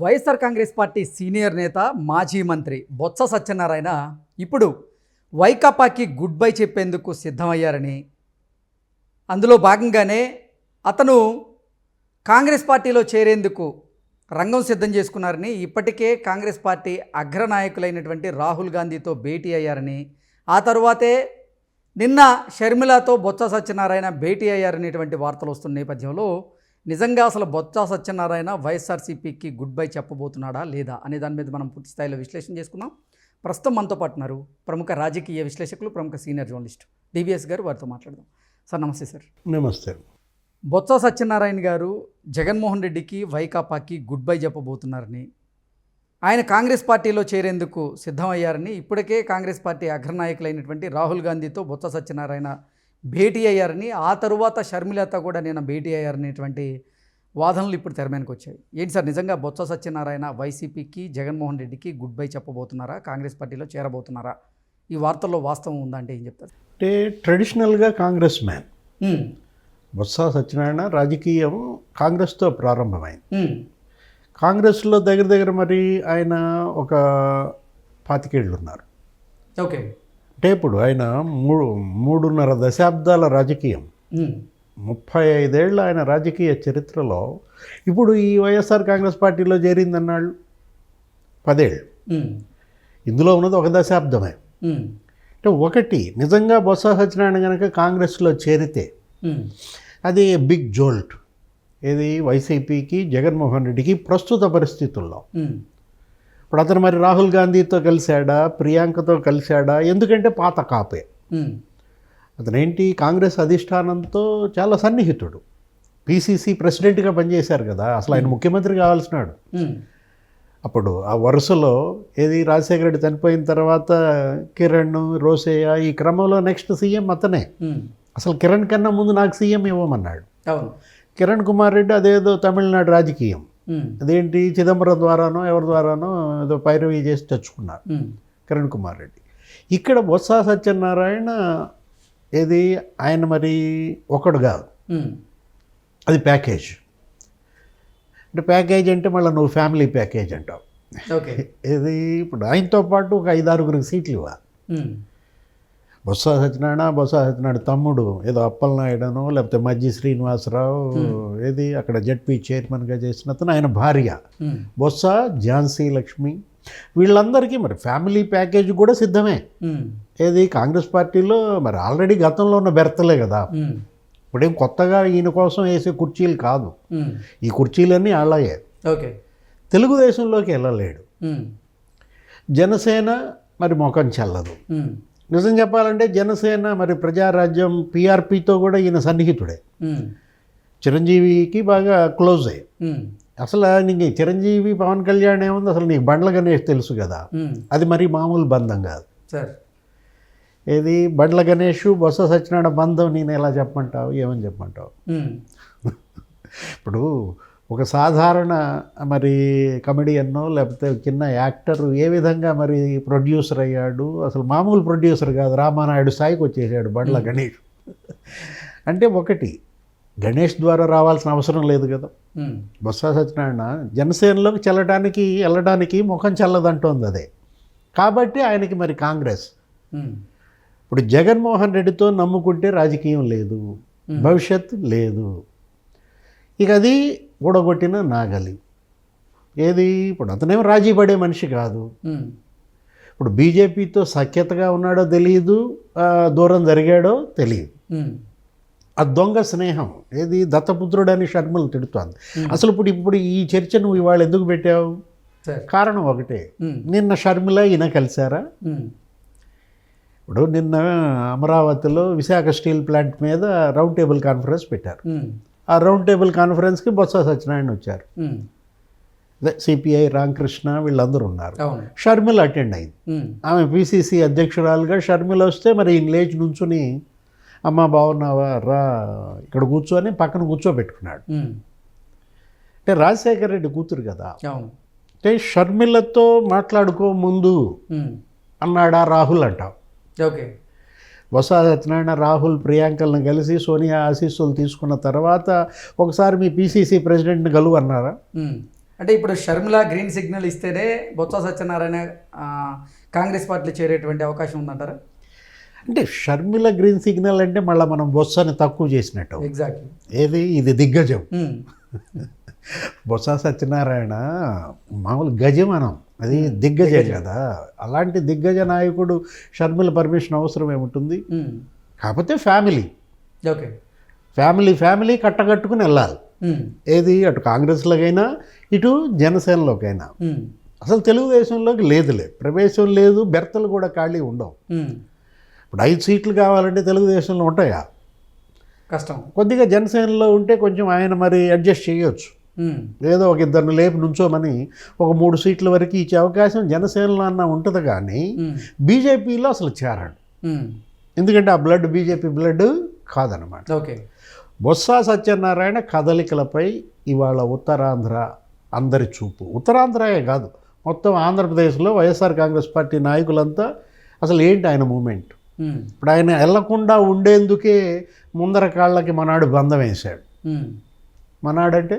YSR Congress party senior నేత మాజీ మంత్రి బొత్స సత్యనారాయణ ఇప్పుడు వైకాపాకి గుడ్ బై చెప్పేందుకు సిద్ధమయ్యారని. అందులో భాగంగానే అతను కాంగ్రెస్ పార్టీలో చేరేందుకు రంగం సిద్ధం చేసుకున్నారని ఇప్పటికే కాంగ్రెస్ పార్టీ అగ్రనాయకులైనటువంటి రాహుల్ గాంధీతో భేటీ అయ్యారని ఆ తరువాతే నిన్న షర్మిలతో బొత్స సత్యనారాయణ భేటీ అయ్యారనేటువంటి వార్తలు వస్తున్న నేపథ్యంలో నిజంగా అసలు బొత్స సత్యనారాయణ వైఎస్ఆర్సీపీకి గుడ్ బై చెప్పబోతున్నాడా లేదా అనే దాని మీద మనం పూర్తి స్థాయిలో విశ్లేషణ చేసుకుందాం. ప్రస్తుతం మనతో పాటు ఉన్నారు ప్రముఖ రాజకీయ విశ్లేషకులు ప్రముఖ సీనియర్ జర్నలిస్ట్ డివిఎస్ గారు. వారితో మాట్లాడదాం. సార్ నమస్తే సార్. నమస్తే. బొత్స సత్యనారాయణ గారు జగన్మోహన్ రెడ్డికి వైకాపాకి గుడ్ బై చెప్పబోతున్నారని ఆయన కాంగ్రెస్ పార్టీలో చేరేందుకు సిద్ధమయ్యారని ఇప్పటికే కాంగ్రెస్ పార్టీ అగ్రనాయకులైనటువంటి రాహుల్ గాంధీతో బొత్స సత్యనారాయణ భేటీ అయ్యారని ఆ తరువాత షర్మిలతో కూడా నేను భేటీ అయ్యారనేటువంటి వాదనలు ఇప్పుడు తెర మీదకి వచ్చాయి. ఏంటి సార్ నిజంగా బొత్స సత్యనారాయణ వైసీపీకి జగన్మోహన్ రెడ్డికి గుడ్ బై చెప్పబోతున్నారా? కాంగ్రెస్ పార్టీలో చేరబోతున్నారా? ఈ వార్తల్లో వాస్తవం ఉందా అంటే ఏం చెప్తారు? అంటే ట్రెడిషనల్గా కాంగ్రెస్ మ్యాన్. బొత్స సత్యనారాయణ రాజకీయం కాంగ్రెస్తో ప్రారంభమైంది. కాంగ్రెస్లో దగ్గర దగ్గర మరి ఆయన ఒక పాతికేళ్ళు ఉన్నారు ఓకే. అంటే ఇప్పుడు ఆయన మూడు మూడున్నర దశాబ్దాల రాజకీయం. ముప్పై ఐదేళ్ళ ఆయన రాజకీయ చరిత్రలో ఇప్పుడు ఈ వైఎస్ఆర్ కాంగ్రెస్ పార్టీలో చేరిందన్నాళ్ళు. పదేళ్ళు. ఇందులో ఉన్నది ఒక దశాబ్దమే. అంటే ఒకటి నిజంగా బొత్స సత్యనారాయణ కనుక కాంగ్రెస్లో చేరితే అది బిగ్ జోల్ట్. ఇది వైసీపీకి జగన్మోహన్ రెడ్డికి ప్రస్తుత పరిస్థితుల్లో. ఇప్పుడు అతను మరి రాహుల్ గాంధీతో కలిశాడా? ప్రియాంకతో కలిశాడా? ఎందుకంటే పాత కాపే. అతనేంటి? కాంగ్రెస్ అధిష్టానంతో చాలా సన్నిహితుడు. పీసీసీ ప్రెసిడెంట్గా పనిచేశారు కదా. అసలు ఆయన ముఖ్యమంత్రి కావాల్సినాడు. అప్పుడు ఆ వరుసలో ఏది? రాజశేఖర రెడ్డి చనిపోయిన తర్వాత కిరణ్ రోసయ్య ఈ క్రమంలో నెక్స్ట్ సీఎం అతనే. అసలు కిరణ్ కన్నా ముందు నాకు సీఎం ఇవ్వమన్నాడు. కిరణ్ కుమార్ రెడ్డి అదేదో తమిళనాడు రాజకీయం. అదేంటి? చిదంబరం ద్వారానో ఎవరి ద్వారానో ఏదో పైరవీ చేసి తెచ్చుకున్నారు. ఉమ్, కిరణ్ కుమార్ రెడ్డి. ఇక్కడ బొత్స సత్యనారాయణ ఏది? ఆయన మరి ఒకడు కాదు. ఉమ్, అది ప్యాకేజ్. అంటే ప్యాకేజ్ అంటే మళ్ళీ నువ్వు ఫ్యామిలీ ప్యాకేజ్ అంటావు. ఓకే ఇది ఇప్పుడు ఆయనతో పాటు ఒక ఐదారుగురికి సీట్లు ఇవ్వాలి. బొత్స సత్యనారాయణ బొత్స సత్యనారాయణ తమ్ముడు. ఏదో అప్పలనాయుడనో లేకపోతే మజ్జి శ్రీనివాసరావు ఏది అక్కడ జడ్పీ చైర్మన్గా చేసిన అతను ఆయన భార్య. బొత్స ఝాన్సీ లక్ష్మి వీళ్ళందరికీ మరి ఫ్యామిలీ ప్యాకేజ్ కూడా సిద్ధమే. ఏది కాంగ్రెస్ పార్టీలో మరి ఆల్రెడీ గతంలో ఉన్న బెర్తలే కదా. ఇప్పుడేం కొత్తగా ఈయన కోసం వేసే కుర్చీలు కాదు. ఈ కుర్చీలన్నీ ఆళ్ళయే. ఓకే. తెలుగుదేశంలోకి వెళ్ళలేడు. జనసేన మరి ముఖం చెల్లదు. నిజం చెప్పాలంటే జనసేన మరి ప్రజారాజ్యం పీఆర్పీతో కూడా ఈయన సన్నిహితుడే. చిరంజీవికి బాగా క్లోజ్ అయ్యి. అసలు నీకు చిరంజీవి పవన్ కళ్యాణ్ ఏముంది? అసలు నీకు బండ్ల గణేష్ తెలుసు కదా. అది మరి మామూలు బంధం కాదు. ఏది? బండ్ల గణేష్ బొత్స సత్యనారాయణ బంధం నేను ఎలా చెప్పమంటావు? ఏమని చెప్పమంటావు? ఇప్పుడు ఒక సాధారణ మరి కమెడియన్నో లేకపోతే చిన్న యాక్టర్ ఏ విధంగా మరి ప్రొడ్యూసర్ అయ్యాడు? అసలు మామూలు ప్రొడ్యూసర్ కాదు. రామానాయుడు స్థాయికి వచ్చేసాడు బండ్ల గణేష్. అంటే ఒకటి గణేష్ ద్వారా రావాల్సిన అవసరం లేదు కదా. బొత్స సత్యనారాయణ జనసేనలోకి చెల్లడానికి వెళ్ళడానికి ముఖం చల్లదంటోంది అదే. కాబట్టి ఆయనకి మరి కాంగ్రెస్. ఇప్పుడు జగన్మోహన్ రెడ్డితో నమ్ముకుంటే రాజకీయం లేదు. భవిష్యత్తు లేదు. ఇక అది ఊడగొట్టిన నాగలి. ఏది? ఇప్పుడు అతనేం రాజీ పడే మనిషి కాదు. ఇప్పుడు బీజేపీతో సఖ్యతగా ఉన్నాడో తెలియదు దూరం జరిగాడో తెలియదు ఆ దొంగ స్నేహం ఏది? దత్తపుత్రుడని షర్మలు తిడుతోంది. అసలు ఇప్పుడు ఇప్పుడు ఈ చర్చ నువ్వు ఇవాళ ఎందుకు పెట్టావు? కారణం ఒకటే. నిన్న షర్మిల ఈయన కలిశారా? ఇప్పుడు నిన్న అమరావతిలో విశాఖ స్టీల్ ప్లాంట్ మీద రౌండ్ టేబుల్ కాన్ఫరెన్స్ పెట్టారు. ఆ రౌండ్ టేబుల్ కాన్ఫరెన్స్కి బొత్స సత్యనారాయణ వచ్చారు. సిపిఐ రామకృష్ణ వీళ్ళందరూ ఉన్నారు. షర్మిల అటెండ్ అయింది. ఆమె పిసిసి అధ్యక్షురాలుగా షర్మిల వస్తే మరి ఈయన లేచి నుంచుని అమ్మ బాగున్నావా? రా ఇక్కడ కూర్చొని పక్కన కూర్చోబెట్టుకున్నాడు. అంటే రాజశేఖర రెడ్డి కూతురు కదా. అంటే షర్మిలతో మాట్లాడుకో ముందు అన్నాడా రాహుల్ అంటావు ఓకే. బొత్స సత్యనారాయణ రాహుల్ ప్రియాంకలను కలిసి సోనియా ఆశీస్సులు తీసుకున్న తర్వాత ఒకసారి మీ పీసీసీ ప్రెసిడెంట్ని కలువు అన్నారా అంటే ఇప్పుడు షర్మిల గ్రీన్ సిగ్నల్ ఇస్తేనే బొత్స సత్యనారాయణ కాంగ్రెస్ పార్టీలో చేరేటువంటి అవకాశం ఉందంటారా? అంటే షర్మిల గ్రీన్ సిగ్నల్ అంటే మళ్ళీ మనం బొత్సని తక్కువ చేసినట్టు. ఎగ్జాక్ట్లీ ఏది? ఇది దిగ్గజం. బొత్స సత్యనారాయణ మామూలు గజమనం అది దిగ్గజం కదా. అలాంటి దిగ్గజ నాయకుడు షర్మిల పర్మిషన్ అవసరం ఏముంటుంది కాకపోతే ఫ్యామిలీ ఓకే. ఫ్యామిలీ ఫ్యామిలీ కట్టగట్టుకుని వెళ్ళాలి. ఏది? అటు కాంగ్రెస్లోకైనా ఇటు జనసేనలోకైనా. అసలు తెలుగుదేశంలోకి లేదులే ప్రవేశం లేదు బెర్తలు కూడా ఖాళీ ఉండవు. ఇప్పుడు ఐదు సీట్లు కావాలంటే తెలుగుదేశంలో ఉంటాయా? కష్టం. కొద్దిగా జనసేనలో ఉంటే కొంచెం ఆయన మరి అడ్జస్ట్ చేయొచ్చు. ఏదో ఒక ఇద్దరిని లేపి నుంచోమని ఒక మూడు సీట్ల వరకు ఇచ్చే అవకాశం జనసేనలో అన్న ఉంటుంది కానీ బీజేపీలో అసలు చేరాడు. ఎందుకంటే ఆ బ్లడ్ బీజేపీ బ్లడ్ కాదనమాట. ఓకే. బొత్స సత్యనారాయణ కదలికలపై ఇవాళ ఉత్తరాంధ్ర అందరి చూపు. ఉత్తరాంధ్రయే కాదు మొత్తం ఆంధ్రప్రదేశ్లో వైఎస్ఆర్ కాంగ్రెస్ పార్టీ నాయకులంతా అసలు ఏంటి ఆయన మూమెంట్? ఇప్పుడు ఆయన వెళ్ళకుండా ఉండేందుకే ముందర కాళ్ళకి మనాడు బంధం వేశాడు. మనాడంటే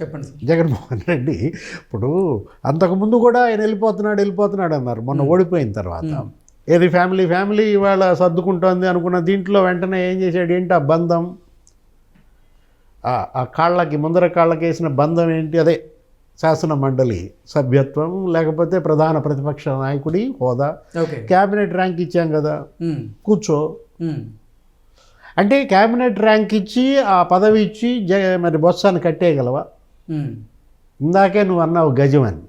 చెప్పండి జగన్మోహన్ రెడ్డి ఇప్పుడు అంతకుముందు కూడా ఆయన వెళ్ళిపోతున్నాడు వెళ్ళిపోతున్నాడు అన్నారు. మొన్న ఓడిపోయిన తర్వాత. ఏది ఫ్యామిలీ ఫ్యామిలీ ఇవాళ సర్దుకుంటోంది అనుకున్న దీంట్లో వెంటనే ఏం చేశాడు? ఏంటి ఆ బంధం? ఆ- కాళ్ళకి ముందర కాళ్ళకి వేసిన బంధం ఏంటి? అదే శాసన మండలి సభ్యత్వం లేకపోతే ప్రధాన ప్రతిపక్ష నాయకుడి హోదా. క్యాబినెట్ ర్యాంక్ ఇచ్చాం కదా. కూర్చో. అంటే క్యాబినెట్ ర్యాంక్ ఇచ్చి ఆ పదవి ఇచ్చి జ మరి బొత్సాన్ని కట్టేయగలవా? ఇందాకే నువ్వు అన్నావు గజం అని.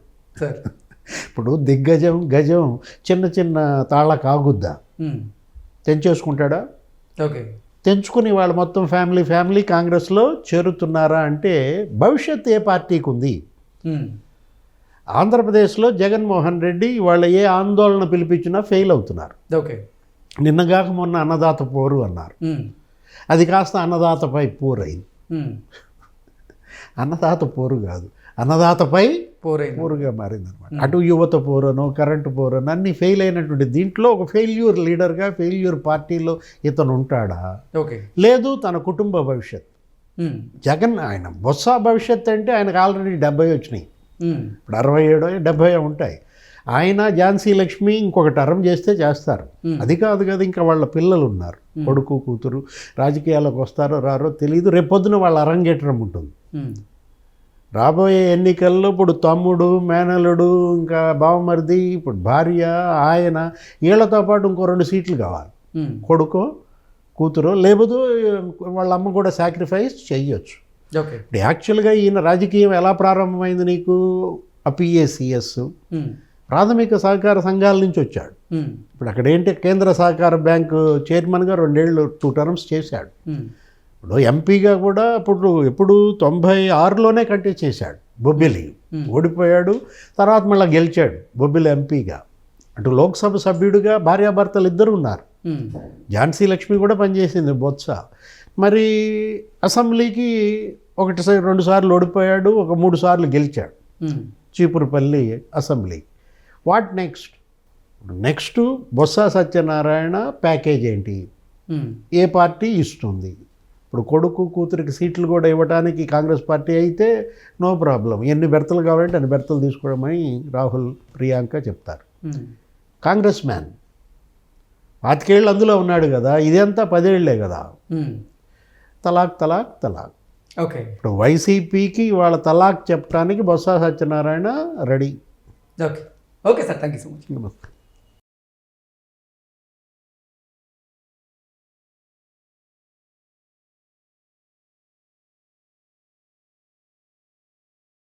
ఇప్పుడు దిగ్గజం గజం చిన్న చిన్న తాళ్ళ కాగుద్దా? తెంచేసుకుంటాడా? ఓకే. తెంచుకుని వాళ్ళు మొత్తం ఫ్యామిలీ ఫ్యామిలీ కాంగ్రెస్లో చేరుతున్నారా అంటే భవిష్యత్ ఏ పార్టీకి ఉంది? ఆంధ్రప్రదేశ్లో జగన్మోహన్ రెడ్డి వాళ్ళ ఏ ఆందోళన పిలిపించినా ఫెయిల్ అవుతున్నారు. ఓకే. నిన్నగాక మొన్న అన్నదాత పోరు అన్నారు. అది కాస్త అన్నదాతపై పోరు అయింది ఉమ్, అన్నదాత పోరు కాదు. అన్నదాతపై పోరైంది. పోరుగా మారిందనమాట. అటు యువత పోరను కరెంటు పోరను అన్నీ ఫెయిల్ అయినటువంటి దీంట్లో ఒక ఫెయిల్యూర్ లీడర్గా ఫెయిల్యూర్ పార్టీలో ఇతను ఉంటాడా? ఓకే. లేదు తన కుటుంబ భవిష్యత్. జగన్ ఆయన బొత్స భవిష్యత్ అంటే ఆయనకు ఆల్రెడీ డెబ్బై వచ్చినాయి. ఇప్పుడు అరవై ఏడో డెబ్బై ఉంటాయి. ఆయన ఝాన్సీ లక్ష్మి ఇంకొక టర్మ్ చేస్తే చేస్తారు. అది కాదు కదా ఇంకా వాళ్ళ పిల్లలు ఉన్నారు. కొడుకు కూతురు రాజకీయాలకు వస్తారో రారో తెలియదు రేపొద్దున వాళ్ళ అరంగేట్రం ఉంటుంది. రాబోయే ఎన్నికల్లో ఇప్పుడు తమ్ముడు మేనలుడు ఇంకా బావమరిది ఇప్పుడు భార్య ఆయన వీళ్ళతో పాటు ఇంకో రెండు సీట్లు కావాలి. ఉమ్, కొడుకో కూతురు లేకపోతే వాళ్ళ అమ్మ కూడా సాక్రిఫైస్ ఇప్పుడు యాక్చువల్గా ఈయన రాజకీయం ఎలా ప్రారంభమైంది నీకు? అపిఏసిఎస్ ఉమ్, ప్రాథమిక సహకార సంఘాల నుంచి వచ్చాడు. ఇప్పుడు అక్కడ ఏంటి? కేంద్ర సహకార బ్యాంకు చైర్మన్గా రెండేళ్ళు టూ టర్మ్స్ చేశాడు. ఇప్పుడు ఎంపీగా కూడా అప్పుడు ఎప్పుడు తొంభై ఆరులోనే కంటెస్ట్ చేశాడు బొబ్బిలి ఓడిపోయాడు తర్వాత మళ్ళీ గెలిచాడు బొబ్బిలి ఎంపీగా. అటు లోక్సభ సభ్యుడిగా భార్యాభర్తలు ఇద్దరు ఉన్నారు. ఝాన్సీ లక్ష్మి కూడా పనిచేసింది బొత్స. మరి అసెంబ్లీకి ఒకటి సారి రెండు సార్లు ఓడిపోయాడు ఒక మూడు సార్లు గెలిచాడు. Cheepurupalli assembly. What next? Next Botsa Satyanarayana package ఏంటి? ఏ పార్టీ ఇస్తుంది? ఇప్పుడు కొడుకు కూతురికి సీట్లు కూడా ఇవ్వడానికి కాంగ్రెస్ పార్టీ అయితే నో ప్రాబ్లం. ఎన్ని బెర్తలు కావాలంటే అన్ని బెర్తలు తీసుకోవడమని రాహుల్ ప్రియాంక చెప్తారు. కాంగ్రెస్ మ్యాన్. పాతికేళ్ళు అందులో ఉన్నాడు కదా ఇదంతా పదేళ్ళే కదా. తలాక్ తలాక్ తలాక్. ఓకే. ఇప్పుడు వైసీపీకి వాళ్ళ తలాక్ చెప్పడానికి Botsa Satyanarayana ready. Okay. Okay sir thank you so much. నమస్తే